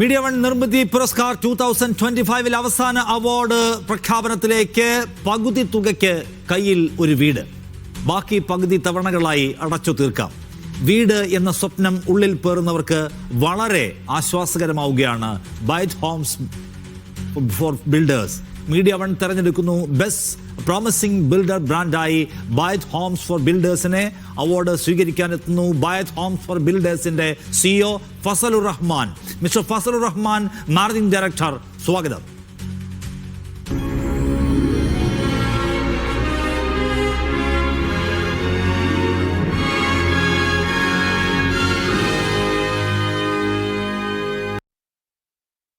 Media one നിർമ്മിതി Puraskar two thousand twenty ഫൈവിൽ അവസാന അവാർഡ് പ്രഖ്യാപനത്തിലേക്ക് പകുതി തുകയ്ക്ക് കയ്യിൽ ഒരു വീട്. ബാക്കി പകുതി തവണകളായി അടച്ചു തീർക്കാം. വീട് എന്ന സ്വപ്നം ഉള്ളിൽ പേറുന്നവർക്ക് വളരെ ആശ്വാസകരമാവുകയാണ് Bayt homes for builders. Media one തെരഞ്ഞെടുക്കുന്നു. Best promising builder ബ്രാൻഡായി ബായത് ഹോംസ് ഫോർ ബിൽഡേഴ്സിനെ അവാർഡ് സ്വീകരിക്കാൻ എത്തുന്നു ബായത് homes for ബിൽഡേഴ്സിന്റെ CEO Fazalur Rahman mister Fazalur Rahman managing director സ്വാഗതം.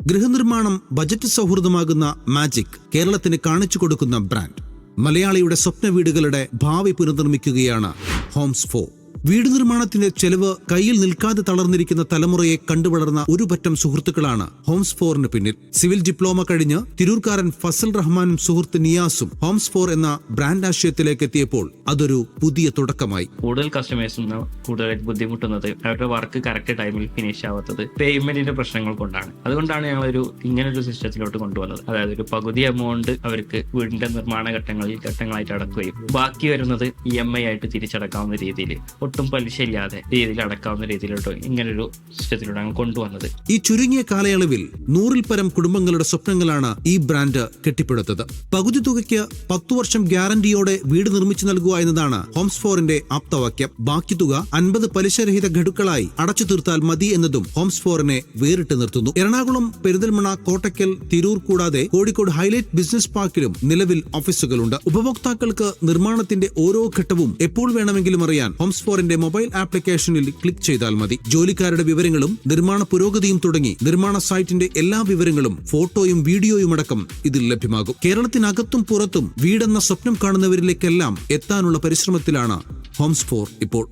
ഗൃഹനിർമ്മാണം ബജറ്റ് സൗഹൃദമാകുന്ന മാജിക് കേരളത്തിന് കാണിച്ചു കൊടുക്കുന്ന ബ്രാൻഡ്. മലയാളിയുടെ സ്വപ്ന വീടുകളുടെ ഭാവി പുനർനിർമ്മിക്കുകയാണ് ഹോംസ് ഫോ വീട് നിർമ്മാണത്തിന്റെ ചെലവ് കയ്യിൽ നിൽക്കാതെ തളർന്നിരിക്കുന്ന തലമുറയെ കണ്ടുവളർന്ന ഒരു പറ്റം സുഹൃത്തുക്കളാണ് ഹോംസ് ഫോറിന് പിന്നിൽ. സിവിൽ ഡിപ്ലോമ കഴിഞ്ഞ് തിരൂർക്കാരൻ ഫസൽ റഹ്മാനും സുഹൃത്ത് നിയാസും ഹോംസ് ഫോർ എന്ന ബ്രാൻഡ് ആശയത്തിലേക്ക് എത്തിയപ്പോൾ അതൊരു പുതിയ തുടക്കമായി. കൂടുതൽ കസ്റ്റമേഴ്സും കൂടുതലായിട്ട് ബുദ്ധിമുട്ടുന്നത് അവരുടെ വർക്ക് കറക്റ്റ് ടൈമിൽ ഫിനിഷ് ആവാത്തത് പേയ്മെന്റിന്റെ പ്രശ്നങ്ങൾ കൊണ്ടാണ്. അതുകൊണ്ടാണ് ഞങ്ങൾ ഒരു ഇങ്ങനെ ഇങ്ങനൊരു സിസ്റ്റത്തിലോട്ട് കൊണ്ടുവന്നത്. അതായത് ഒരു പകുതി എമൗണ്ട് അവർക്ക് വീടിന്റെ നിർമ്മാണ ഘട്ടങ്ങളിൽ ഘട്ടങ്ങളായിട്ട് അടക്കുകയും ബാക്കി വരുന്നത് ഇ എം ഐ ആയിട്ട് തിരിച്ചടക്കാവുന്ന രീതിയിൽ. ഒട്ടും പലിശ ഇല്ലാതെ രീതിയിൽ അടക്കാവുന്ന രീതിയിലോട്ട് ഇങ്ങനൊരു സിസ്റ്റത്തിലൂടെ അങ്ങ് കൊണ്ടുവന്നത്. ഈ ചുരുങ്ങിയ കാലയളവിൽ നൂറിൽ പരം കുടുംബങ്ങളുടെ സ്വപ്നങ്ങളാണ് ഈ ബ്രാൻഡ് കെട്ടിപ്പടുത്തത്. പകുതി തുകയ്ക്ക് പത്തു വർഷം ഗ്യാരണ്ടിയോടെ വീട് നിർമ്മിച്ചു നൽകുക എന്നതാണ് ഹോംസ് ഫോറിന്റെ ആപ്തവാക്യം. ബാക്കി തുക അൻപത് പലിശരഹിത ഘടുക്കളായി അടച്ചു തീർത്താൽ മതി എന്നതും ഹോംസ് ഫോറിനെ വേറിട്ട് നിർത്തുന്നു. എറണാകുളം പെരിന്തൽമണ കോട്ടയ്ക്കൽ തിരൂർ കൂടാതെ കോഴിക്കോട് ഹൈലൈറ്റ് ബിസിനസ് പാർക്കിലും നിലവിൽ ഓഫീസുകളുണ്ട്. ഉപഭോക്താക്കൾക്ക് നിർമ്മാണത്തിന്റെ ഓരോ ഘട്ടവും എപ്പോൾ വേണമെങ്കിലും അറിയാൻ ഹോംസ് ഫോറിന്റെ മൊബൈൽ ആപ്ലിക്കേഷനിൽ ക്ലിക്ക് ചെയ്താൽ മതി. ജോലിക്കാരുടെ വിവരങ്ങളും നിർമ്മാണ പുരോഗതിയും തുടങ്ങി നിർമ്മാണ സൈറ്റിന്റെ എല്ലാ വിവരങ്ങളും ഫോട്ടോയും വീഡിയോയും അടക്കം ഇതിൽ ലഭ്യമാകും. കേരളത്തിനകത്തും പുറത്തും വീടെന്ന സ്വപ്നം കാണുന്നവരിലേക്കെല്ലാം എത്താനുള്ള പരിശ്രമത്തിലാണ് ഹോംസ് ഫോർ ഇപ്പോൾ.